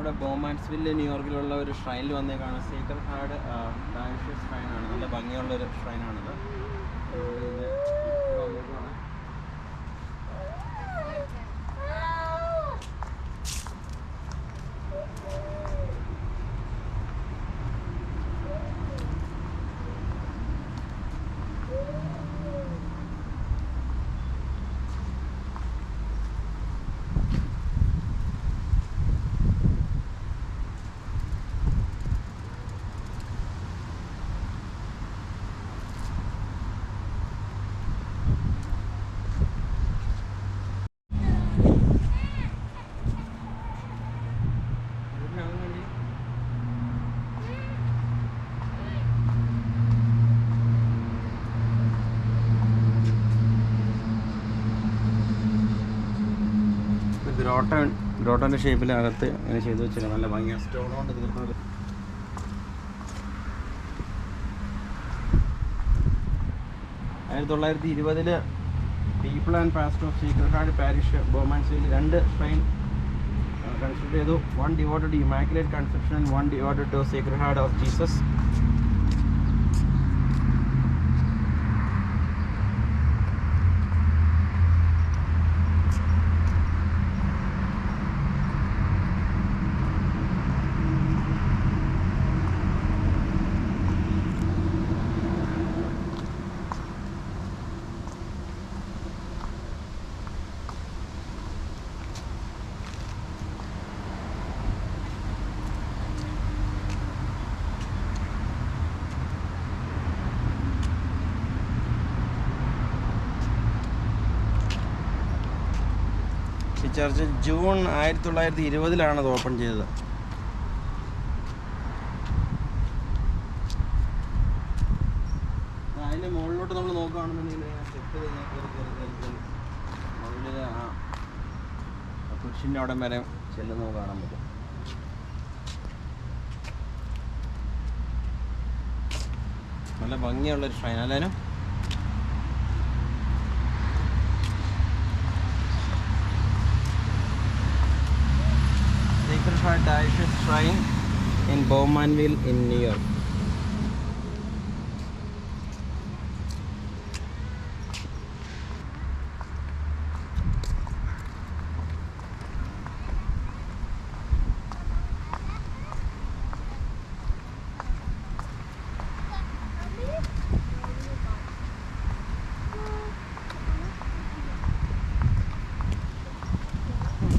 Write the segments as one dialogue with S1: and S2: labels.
S1: നമ്മുടെ ബോമാൻസ്വില്ല് ന്യൂയോർക്കിലുള്ള ഒരു ഷ്രൈനിൽ വന്നേക്കാണ്. Seeker hard ഡാൻഷ്യസ് ഷ്രൈനാണ് നല്ല ഭംഗിയുള്ള ഒരു ഷ്രൈനാണിത് ഗ്രോട്ട ഗ്രോട്ടന്റെ ഷേപ്പിലകത്ത് ഇങ്ങനെ ചെയ്ത് വെച്ചിരുന്നു നല്ല ഭംഗിയാണ് സ്റ്റോൺ തീർന്നത് ആയിരത്തി തൊള്ളായിരത്തി ഇരുപതിൽ people and past of sacred heart parish ബോമാൻസിൽ രണ്ട് സ്ട്രെയിൻ കൺസിഡർ ചെയ്തു. One devoted immaculate conception one devoted to secret heart of Jesus church June ആയിരത്തി തൊള്ളായിരത്തി ഇരുപതിലാണ് അത് ഓപ്പൺ ചെയ്തത്. അതിന്റെ മുകളിലോട്ട് നമ്മൾ നോക്കുകയാണെന്നുണ്ടെങ്കിൽ മുകളിൽ ആ വരെ ചെല്ലുന്നത് കാണാൻ പറ്റും. നല്ല ഭംഗിയുള്ളൊരു shrine Diocese Shrine in Bowmanville in New York.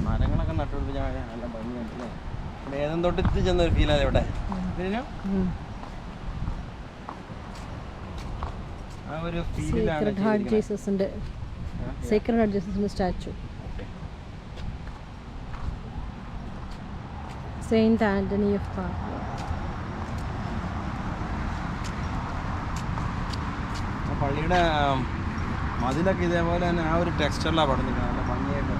S1: മരങ്ങളൊക്കെ നട്ടുപിടിപ്പിച്ച നല്ല ഭംഗിയുണ്ടല്ലേ ഇവിടെ തൊട്ട് തൊട്ടിട്ട് ചെന്ന ഒരു ഫീലാണ് ഇവിടെ. ആ ഒരു ഫീലിലാണ്
S2: സീക്രട്ട് ഹാർട്ട് ജീസസിന്റെ സീക്രട്ട് ഹാർട്ട് ജീസസിന്റെ സ്റ്റാച്ചു സെയിന്റ് ആന്റണി ഓഫ് പാപ്പ
S1: പള്ളിയുടെ മതിലൊക്കെ ഇതേപോലെ തന്നെ ആ ഒരു ടെക്സ്റ്ററിലാണ് പണിഞ്ഞിരിക്കുന്നത് നല്ല ഭംഗിയായിട്ട്.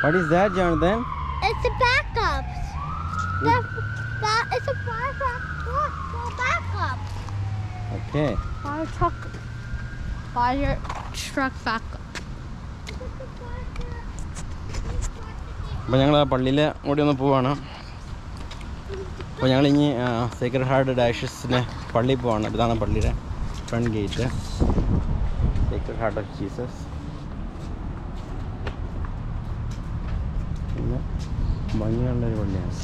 S1: What is that, Jonathan?
S3: It's a backup. That, that is a fire truck for backup.
S1: Okay.
S2: Fire truck fire truck backup
S1: അപ്പോൾ ഞങ്ങൾ ആ പള്ളിയിൽ കൂടി ഒന്ന് പോവാണ് അപ്പോൾ ഞങ്ങൾ ഇനി സേക്രഡ് ഹാർട്ട് ഡാഷസിന്റെ പള്ളിയിൽ പോവാണ് ഇതാണ് പള്ളിയുടെ front gate sacred heart of Jesus ഭംഗിയുള്ളൊരു പള്ളിയാണ്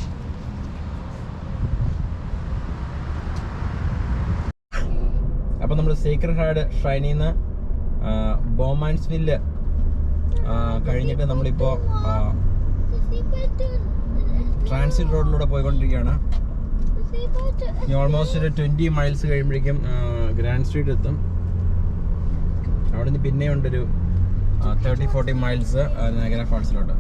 S1: അപ്പം നമ്മൾ സേക്രഡ് ഹാർഡ് ഷ്രൈനിൽ നിന്ന് ബോമാൻസ് വില്ല് കഴിഞ്ഞിട്ട് നമ്മളിപ്പോൾ ട്രാൻസിറ്റ് റോഡിലൂടെ പോയിക്കൊണ്ടിരിക്കുകയാണ്. ഓൾമോസ്റ്റ് ഒരു ട്വന്റി മൈൽസ് കഴിയുമ്പോഴേക്കും ഗ്രാൻഡ് സ്ട്രീറ്റ് എത്തും. അവിടെ നിന്ന് പിന്നെയുണ്ടൊരു തേർട്ടി ഫോർട്ടി മൈൽസ് നഗര ഫാൾസിലോട്ട്.